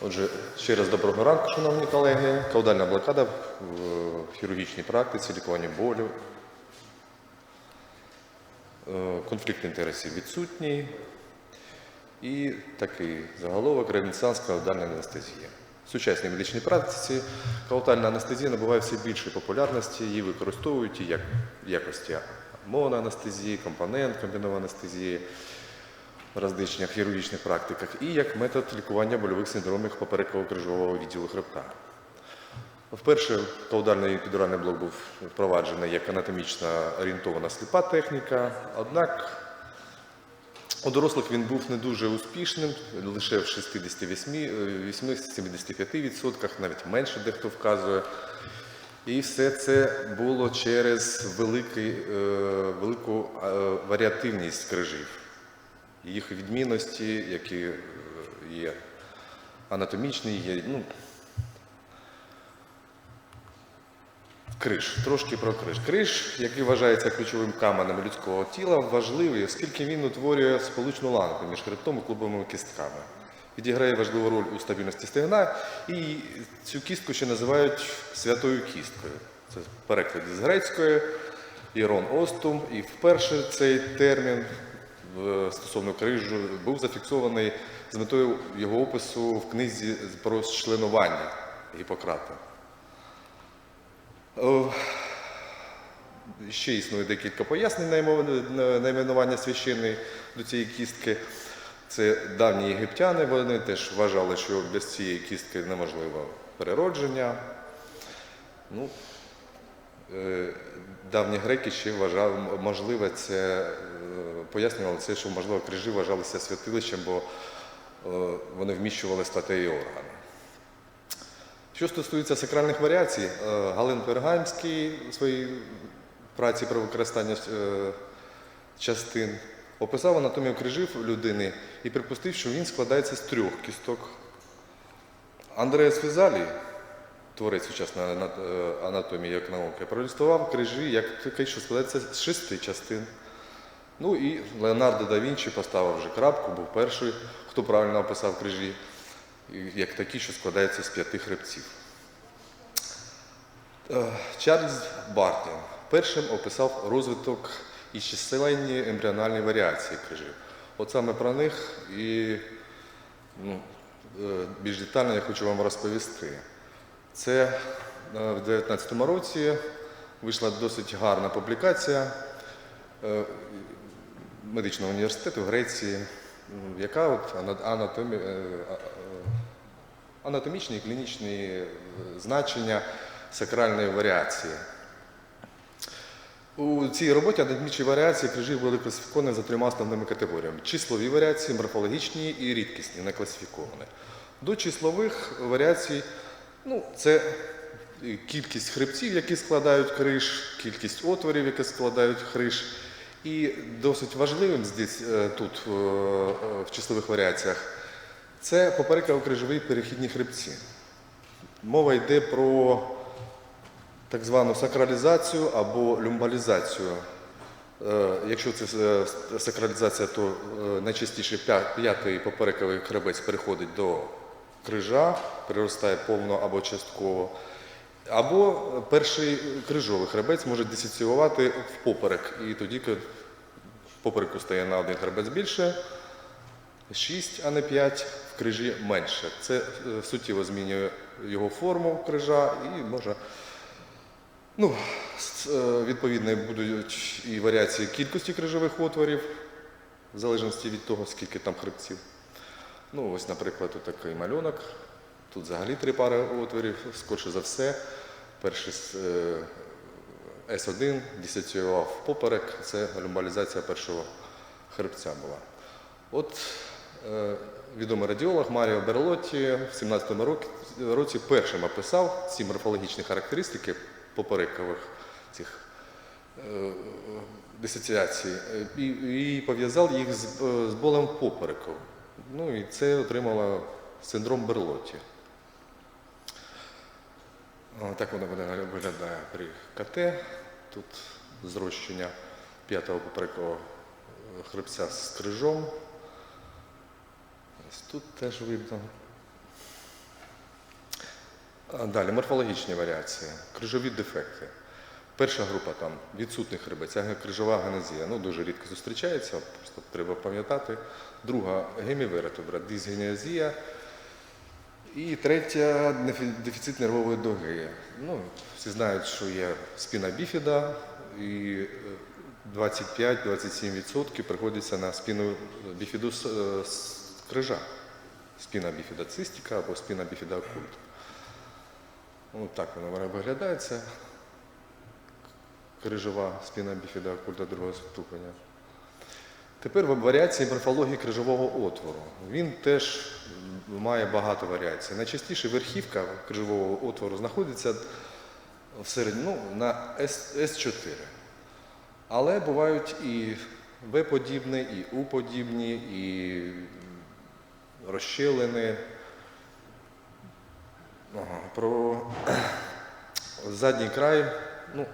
Отже, ще раз доброго ранку, шановні колеги. Каудальна блокада в хірургічній практиці, лікуванні болю. Е, Конфлікт інтересів відсутній. І такий заголовок ренесанс каудальна анестезія. В сучасній медичній практиці каудальна анестезія набуває все більшої популярності, її використовують і як якості моноанестезії, компонент комбінованої анестезії в розличних хірургічних практиках і як метод лікування больових синдромів поперекового крижового відділу хребта. Вперше каудальний епідуральний блок був впроваджений як анатомічно орієнтована сліпа техніка, однак у дорослих він був не дуже успішним, лише в 68-75%, навіть менше дехто вказує. І все це було через великий, е, велику е, варіативність крижів, їх відмінності, які е, є анатомічні, є. Ну, Криш, трошки про криш. Криш, який вважається ключовим каменем людського тіла, важливий, оскільки він утворює сполучну ланку між хребтом і клубовими кістками. Відіграє важливу роль у стабільності стегна, і цю кістку ще називають святою кісткою. Це переклад з грецької, Ірон Остум. І вперше цей термін стосовно крижу був зафіксований з метою його опису в книзі про членування Гіппократа. Ще існує декілька пояснень найменування священної до цієї кістки. Це давні єгиптяни, вони теж вважали, що без цієї кістки неможливо переродження. Ну, е, давні греки ще вважали, можливо, це пояснювали це, що можливо крижі вважалися святилищем, бо е, вони вміщували статеві органи. Що стосується сакральних варіацій, е, Галин Пергамський у своїй праці про використання е, частин описав анатомію крижів людини і припустив, що він складається з трьох кісток. Андреас Фізалій, творець сучасної анатомії як науки, проілюстрував крижі як такий, що складається з шести частин. Ну і Леонардо да Вінчі поставив вже крапку, був перший, хто правильно описав крижі, як такі, що складаються з п'яти хребців. Е, Чарльз Бартін першим описав розвиток і численні ембріональні варіації крижів. От саме про них і ну, е, більш детально я хочу вам розповісти. Це е, в 2019 році вийшла досить гарна публікація медичного університету в Греції, яка от анатомі, е, анатомічні і клінічні е, значення сакральної варіації. У цій роботі анатомічні варіації крижів були класифіковані за трьома основними категоріями: числові варіації, морфологічні і рідкісні, не класифіковані. До числових варіацій ну, це кількість хребців, які складають криш, кількість отворів, які складають криш. І досить важливим здесь, е, тут е, е, в числових варіаціях це попереково-крижові перехідні хребці. Мова йде про так звану сакралізацію або люмбалізацію. Якщо це сакралізація, то найчастіше п'ятий поперековий хребець переходить до крижа, приростає повно або частково. Або перший крижовий хребець може дисоціювати в поперек, і тоді попереку стає на один хребець більше, 6, а не 5, в крижі менше. Це е, суттєво змінює його форму крижа і може. Ну, е, відповідно, будуть і варіації кількості крижових отворів, в залежності від того, скільки там хребців. Ну, ось, наприклад, такий малюнок. Тут взагалі три пари отворів, скорше за все. Перший е, С1 дисоціював поперек, це люмбалізація першого хребця була. От е, відомий радіолог Маріо Берлотті в 17-му році, першим описав ці морфологічні характеристики поперекових цих е, дисоціацій і, і пов'язав їх з, е, з болем попереку. Ну і це отримало синдром Берлотті. Так воно виглядає при КТ. Тут зрощення п'ятого поперекового хребця з крижом. Ось тут теж видно. Далі морфологічні варіації, крижові дефекти. Перша група там відсутний хребет, це крижова генезія. Ну, дуже рідко зустрічається, просто треба пам'ятати. Друга геміверетебра, дисгенезія. І третя дефіцит нервової дуги. Ну, всі знають, що є спіна біфіда, і е, 25-27% приходиться на спіну біфіду е, крижа. Спіна біфіда цистіка або спіна біфіда окульт. Ну, так воно виглядає. Це крижова спіна біфіда окульта другого ступеня. Тепер варіації морфології крижового отвору. Він теж має багато варіацій. Найчастіше верхівка крижового отвору знаходиться всередину ну, на С, С4. Але бувають і В-подібні, і У-подібні, і розщелини. Про задній край, ну,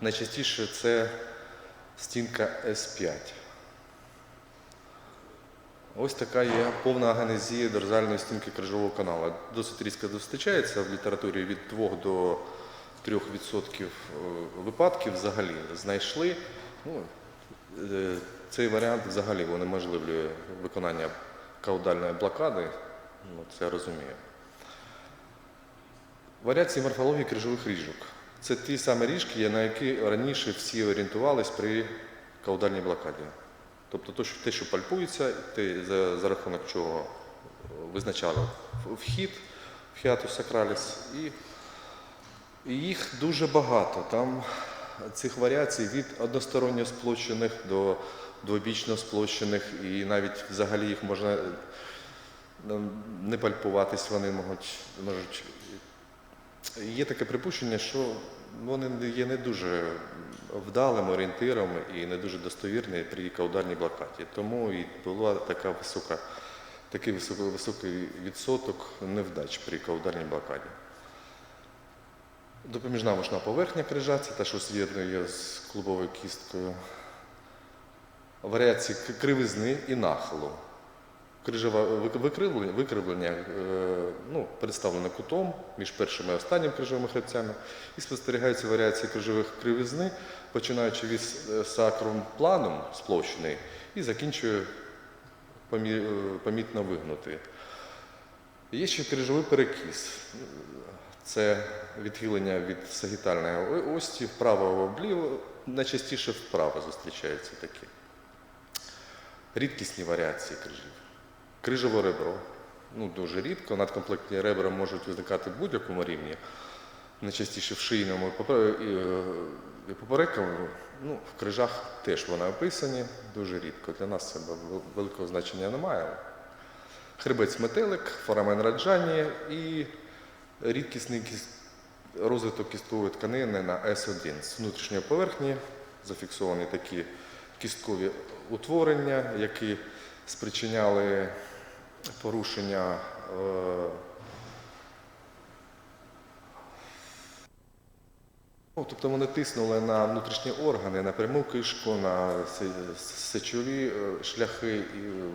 найчастіше це стінка С5. Ось така є повна агенезія дорзальної стінки крижового каналу. Досить різко зустрічається в літературі від 2 до 3% випадків взагалі знайшли. Ну, е, цей варіант взагалі унеможливлює виконання каудальної блокади. Ну, це я розумію. Варіації морфології крижових ріжок. Це ті самі ріжки, на які раніше всі орієнтувались при каудальній блокаді. Тобто те, що пальпується, те, за, за рахунок чого визначали вхід в хіатус сакраліс. І, і їх дуже багато. Там цих варіацій від односторонньо сплощених до двобічно сплощених, і навіть взагалі їх можна ну, не пальпуватись, вони можуть, можуть Є таке припущення, що вони є не дуже вдалим орієнтиром і не дуже достовірні при каудальній блокаді. Тому і була така висока, такий високий, високий відсоток невдач при каудальній блокаді. Допоміжна вушна поверхня крижа, це те, що з'єднує з клубовою кісткою. Варіації кривизни і нахилу. Крижове вик- викривлення, викривлення е, ну, представлене кутом між першим і останнім крижовими хребцями. І спостерігаються варіації крижових кривизни, починаючи від е, сакрум планом сплощений і закінчує е, помітно вигнутий. Є ще крижовий перекіс. Це відхилення від сагітальної ості вправо вліво, найчастіше вправо зустрічаються такі. Рідкісні варіації крижів. Крижове ребро. Ну, дуже рідко. Надкомплектні ребра можуть виникати в будь-якому рівні. Найчастіше в шийному і е, поперековому. Ну, в крижах теж вони описані дуже рідко. Для нас це великого значення немає. Хребець метелик, форамен раджані і рідкісний кіс- розвиток кісткової тканини на С1. З внутрішньої поверхні зафіксовані такі кісткові утворення, які спричиняли порушення е, Ну, тобто вони тиснули на внутрішні органи, на пряму кишку, на сечові е, шляхи і е,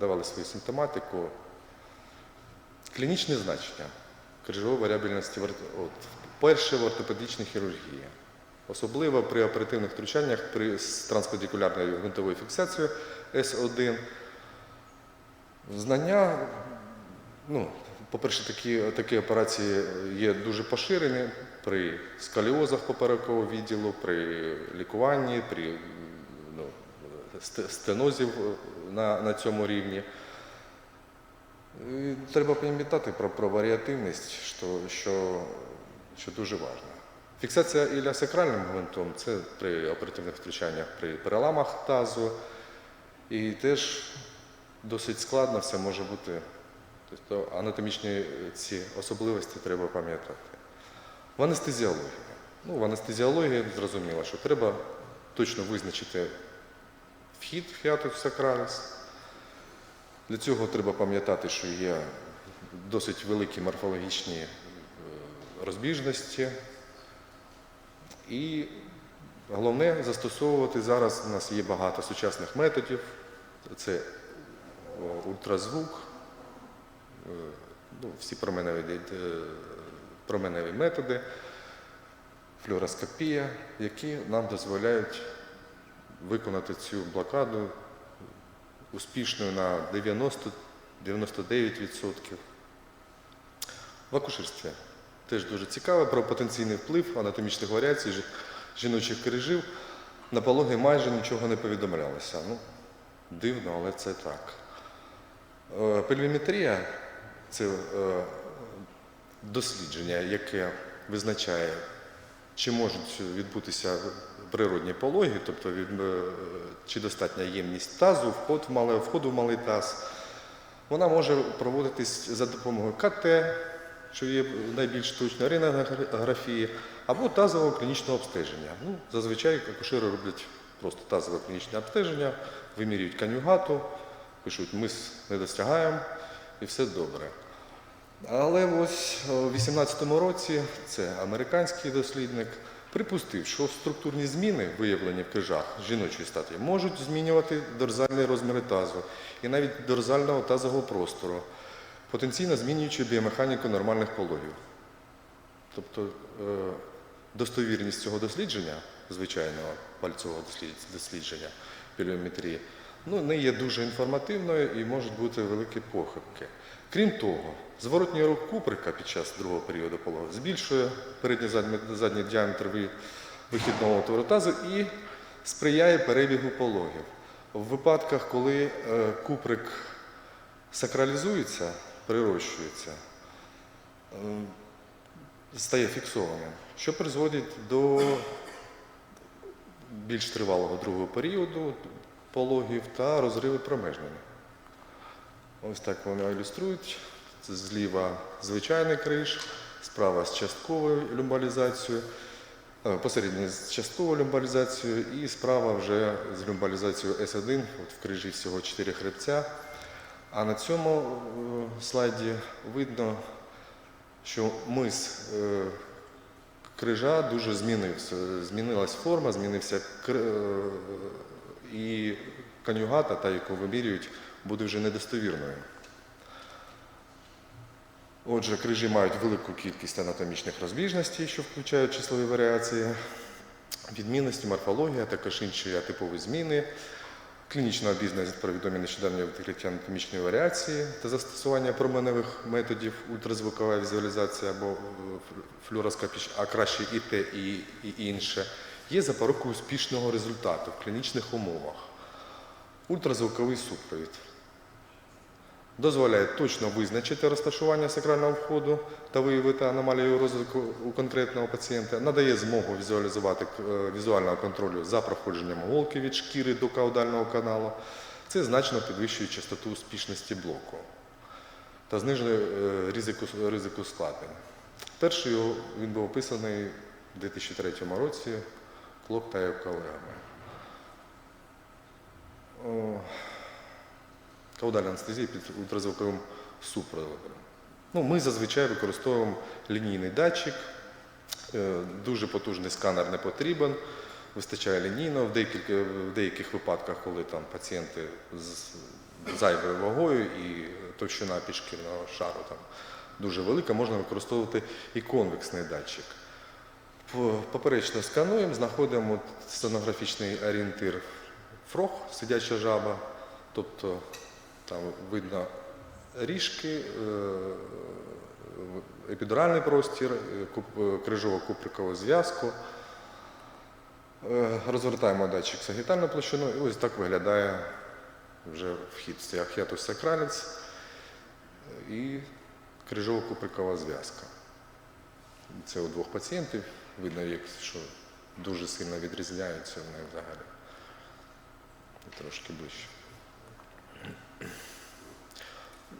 давали свою симптоматику. Клінічне значення крижової варіабільності от, перше в ортопедичній хірургії. Особливо при оперативних втручаннях при з транспедикулярною гвинтовою фіксацією С1. Знання Ну, по-перше, такі, такі операції є дуже поширені при сколіозах поперекового відділу, при лікуванні, при ну, ст- стенозів на, на цьому рівні. І треба пам'ятати про, про варіативність, що, що, що дуже важливо. Фіксація іліосакральним гвинтом це при оперативних втручаннях при переламах тазу. І теж досить складно все може бути. Тобто анатомічні ці особливості треба пам'ятати. В анестезіології. Ну, в анестезіології зрозуміло, що треба точно визначити вхід в хіатус сакраліс. Для цього треба пам'ятати, що є досить великі морфологічні е, розбіжності. І головне застосовувати зараз. У нас є багато сучасних методів. Це ультразвук, е, ну, всі променеві, е, променеві методи, флюороскопія, які нам дозволяють виконати цю блокаду успішною на 90-99%. В акушерстві теж дуже цікаво про потенційний вплив анатомічних варіацій жіночих крижів. На пологи майже нічого не повідомлялося. Ну, дивно, але це так. Е, Пельвіметрія це е, дослідження, яке визначає, чи можуть відбутися природні пологи, тобто е, чи достатня ємність тазу, вход в мале, входу в малий таз. Вона може проводитись за допомогою КТ, що є найбільш точною рентгенографії, або тазового клінічного обстеження. Ну, зазвичай акушери роблять просто тазове клінічне обстеження, вимірюють канюгату, пишуть, ми не достягаємо і все добре. Але ось у 18-му році це американський дослідник припустив, що структурні зміни, виявлені в крижах жіночої статі, можуть змінювати дорзальні розміри тазу і навіть дорзального тазового простору, потенційно змінюючи біомеханіку нормальних пологів. Тобто е, достовірність цього дослідження, звичайного пальцевого дослідження піліометрії, ну, не є дуже інформативною і можуть бути великі похибки. Крім того, зворотній рух куприка під час другого періоду пологу збільшує передній задній, діаметр вихідного отвору і сприяє перебігу пологів. В випадках, коли е, куприк сакралізується, прирощується, е, стає фіксованим, що призводить до більш тривалого другого періоду пологів та розриви промежнини. Ось так вони ілюструють. Це зліва звичайний криш, справа з частковою люмбалізацією, е, посередині з частковою люмбалізацією і справа вже з люмбалізацією S1, от в крижі всього 4 хребця. А на цьому е, слайді видно, що мис е, крижа дуже змінився. Змінилась форма, змінився і конюгата, та яку вимірюють, буде вже недостовірною. Отже, крижі мають велику кількість анатомічних розбіжностей, що включають числові варіації, відмінності, морфологія, також інші атипові зміни, клінічна обізнаність про відомі нещодавні відкриття анатомічної варіації та застосування променевих методів ультразвукова візуалізація або е, флюороскопіч, а краще і те, і, і інше, є запорукою успішного результату в клінічних умовах. Ультразвуковий супровід дозволяє точно визначити розташування сакрального входу та виявити аномалію розвитку у конкретного пацієнта, надає змогу візуалізувати е, візуального контролю за проходженням голки від шкіри до каудального каналу. Це значно підвищує частоту успішності блоку та знижує е, ризику, ризику ускладнень. Перший він був описаний у 2003 році Клок та колегами. О, Каудальна анестезія під ультразвуковим супроводом. Ну, ми зазвичай використовуємо лінійний датчик, е, дуже потужний сканер не потрібен, вистачає лінійного. В деяких, в деяких випадках, коли там пацієнти з зайвою вагою і товщина підшкірного шару там дуже велика, можна використовувати і конвексний датчик. По- Поперечно скануємо, знаходимо от стенографічний орієнтир фрог, сидяча жаба, тобто там видно ріжки, е, епідуральний простір, е, е, крижово-куприкову зв'язку. Розвертаємо датчик сагітальну площину і ось так виглядає вже вхід в ахіатус сакраліс і крижово-куприкова зв'язка. Це у двох пацієнтів. Видно, що дуже сильно відрізняються вони взагалі. Трошки ближче.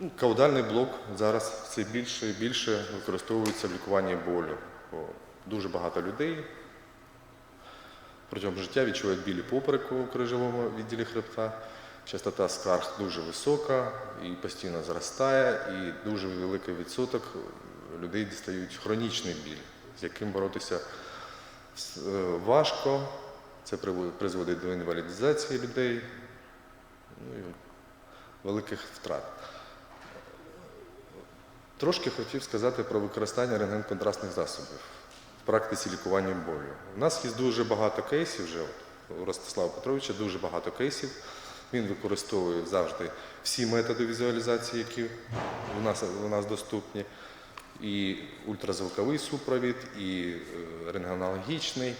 Ну, Каудальний блок зараз все більше і більше використовується в лікуванні болю. Бо дуже багато людей протягом життя відчувають білі попереку у крижовому відділі хребта. Частота скарг дуже висока і постійно зростає, і дуже великий відсоток людей дістають хронічний біль, з яким боротися е, важко. Це призводить до інвалідизації людей ну, і великих втрат. Трошки хотів сказати про використання рентген-контрастних засобів в практиці лікування болю. У нас є дуже багато кейсів вже. У Ростислава Петровича дуже багато кейсів. Він використовує завжди всі методи візуалізації, які у нас, у нас доступні. І ультразвуковий супровід, і е, рентгенологічний.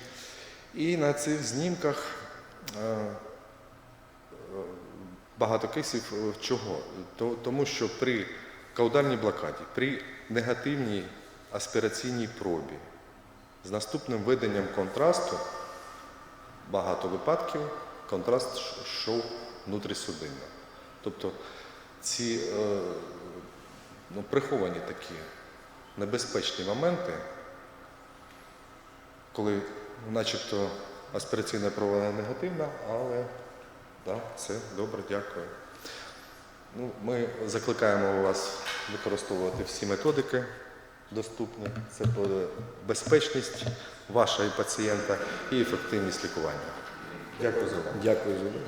І на цих знімках е, багато кейсів е, чого? Тому що при каудальній блокаді, при негативній аспіраційній пробі з наступним введенням контрасту багато випадків контраст йшов внутрісудинно. Тобто ці е, ну, приховані такі небезпечні моменти, коли начебто аспіраційна проба негативна, але да, все добре, дякую. Ну, ми закликаємо вас використовувати всі методики доступні. Це буде безпечність вашого пацієнта і ефективність лікування. Дякую за увагу. Дякую за